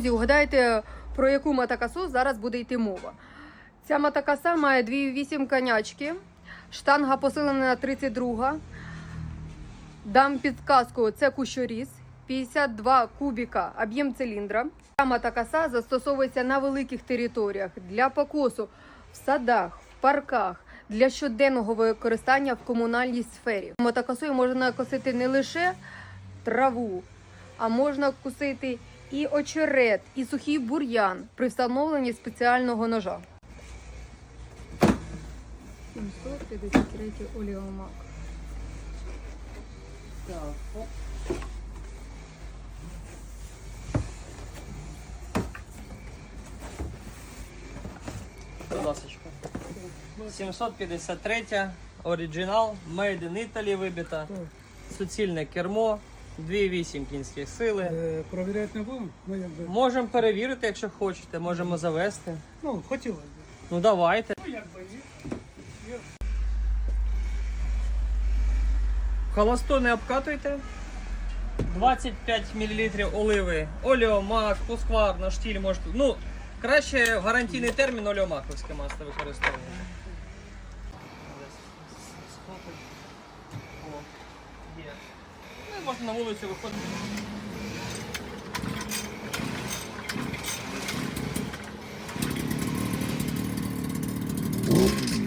Друзі, угадайте, про яку матакасу зараз буде йти мова. Ця матакаса має 2,8 конячки, штанга посилена на 32. Дам підказку, це кущоріз, 52 кубіка, об'єм циліндра. Ця матакаса застосовується на великих територіях для покосу в садах, в парках, для щоденного використання в комунальній сфері. Матакасою можна косити не лише траву, а можна кусити і очерет, і сухий бур'ян при встановленні спеціального ножа. 753 оліомак. Так, оп. Ласочка. 753 оригінал, Made in Italy вибита. Суцільне кермо, 2,8 кінських сили. Е, Провіряти не будемо? Ну, якби. Можемо перевірити, якщо хочете, можемо завести. Ну, хотілося б. Ну давайте. Ну, якби є. Холосту не обкатуйте. 25 мл оливи, оліомак, хускварна, штіль можете. Ну, краще в гарантійний термін оліомаковське масло використовувати. О, є можна на вулицю виходити. Mm-hmm.